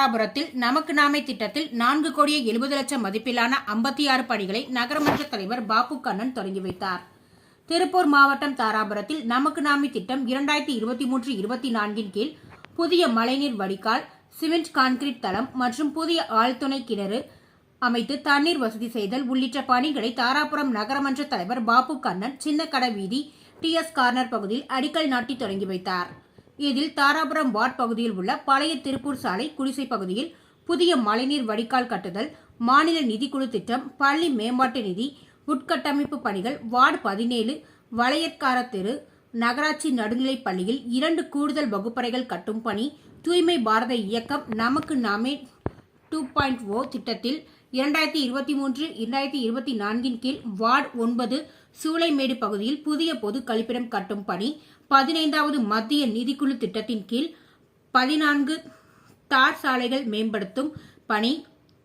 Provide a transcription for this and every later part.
தாராபுரத்தில் நமக்கு நாமே திட்டத்தில் நான்கு கோடியே எழுபது லட்சம் மதிப்பிலான ஐம்பத்தி ஆறு பணிகளை நகரமன்ற தலைவர் பாபு கண்ணன் தொடங்கி வைத்தார். திருப்பூர் மாவட்டம் தாராபுரத்தில் நமக்கு நாமே திட்டம் இரண்டாயிரத்தி இருபத்தி மூன்று இருபத்தி நான்கின் கீழ் புதிய மழைநீர் வடிகால் சிமெண்ட் கான்கிரீட் தளம் மற்றும் புதிய ஆழ்துணை கிணறு அமைத்து தண்ணீர் வசதி செய்தல் உள்ளிட்ட பணிகளை தாராபுரம் நகரமன்ற தலைவர் பாபு கண்ணன் சின்னக்கடை வீதி டி எஸ் கார்னர் பகுதியில் அடிக்கல் நாட்டி தொடங்கி வைத்தார். இதில் தாராபுரம் வார்ட் பகுதியில் உள்ள பழைய திருப்பூர் சாலை குடிசை பகுதியில் புதிய மழைநீர் வடிகால் கட்டுதல் மாநில நிதிக்குழு திட்டம் பள்ளி மேம்பாட்டு நிதி உட்கட்டமைப்பு பணிகள் வார்டு பதினேழு வளையற்கார தெரு நகராட்சி நடுநிலைப் பள்ளியில் இரண்டு கூடுதல் வகுப்பறைகள் கட்டும் பணி தூய்மை பாரத இயக்கம் நமக்கு நாமே டூ பாயிண்ட் ஓ திட்டத்தில் இரண்டாயிரத்தி இருபத்தி மூன்று இரண்டாயிரத்தி இருபத்தி நான்கின் கீழ் வார்டு ஒன்பது சூளைமேடு பகுதியில் புதிய பொது கழிப்பிடம் கட்டும் பணி பதினைந்தாவது மத்திய நிதிக்குழு திட்டத்தின் கீழ் பதினான்கு தார் சாலைகள் மேம்படுத்தும் பணி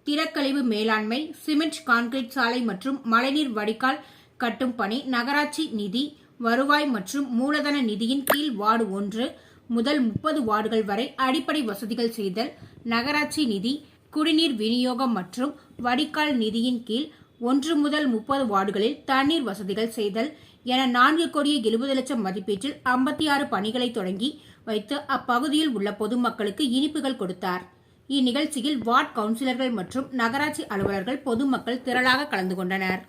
திடக்கழிவு மேலாண்மை சிமெண்ட் கான்கிரீட் சாலை மற்றும் மழைநீர் வடிகால் கட்டும் பணி நகராட்சி நிதி வருவாய் மற்றும் மூலதன நிதியின் கீழ் வார்டு ஒன்று முதல் முப்பது வார்டுகள் வரை அடிப்படை வசதிகள் செய்தல் நகராட்சி நிதி குடிநீர் விநியோகம் மற்றும் வடிகால் நிதியின் கீழ் ஒன்று முதல் முப்பது வார்டுகளில் தண்ணீர் வசதிகள் செய்தல் என நான்கு கோடியே எழுபது லட்சம் மதிப்பீட்டில் ஐம்பத்தி ஆறு பணிகளை தொடங்கி வைத்து அப்பகுதியில் உள்ள பொதுமக்களுக்கு இனிப்புகள் கொடுத்தார். இந்நிகழ்ச்சியில் வார்டு கவுன்சிலர்கள் மற்றும் நகராட்சி அலுவலர்கள் பொதுமக்கள் திரளாக கலந்து கொண்டனர்.